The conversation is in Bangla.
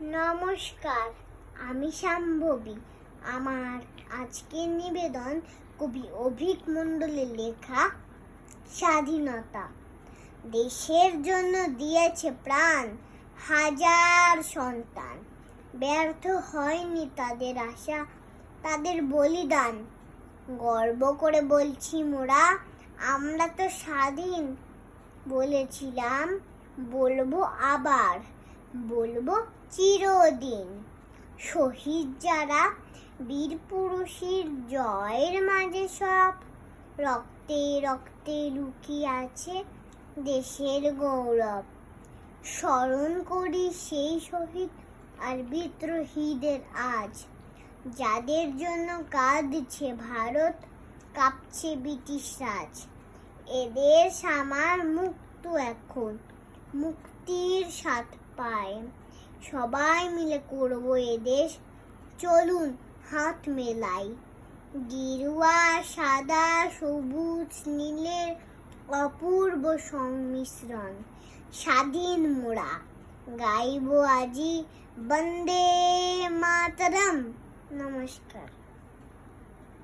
নমস্কার, আমি শাম্ভবী। আমার আজকের নিবেদন কবি অভিক মণ্ডলের লেখা, স্বাধীনতা। দেশের জন্য দিয়েছে প্রাণ হাজার সন্তান। ব্যর্থ হয়নি তাদের আশা, তাদের বলিদান। গর্ব করে বলছি মোরা, আমরা তো স্বাধীন বলেছিলাম, বলব আবার। বলব চিরদিন। শহীদ যারা, বীর পুরুষের জয়ের মাঝে সব, রক্তে রক্তে লুকিয়ে আছে দেশের গৌরব। স্মরণ করি সেই শহীদ আর বিদ্রোহীদের আজ। যাদের জন্য কাঁদছে ভারত, কাঁপছে ব্রিটিশ রাজ। এদের আমার মুক্ত এখন মুক্তির স্বাদ পায়। সবাই মিলে করব এদেশ চলুন, হাত মেলাই। গিরুয়া, সাদা, সবুজ, নীলের অপূর্ব সংমিশ্রণ। স্বাধীন মোড়া। গাইব আজি বন্দে মাতরম। নমস্কার।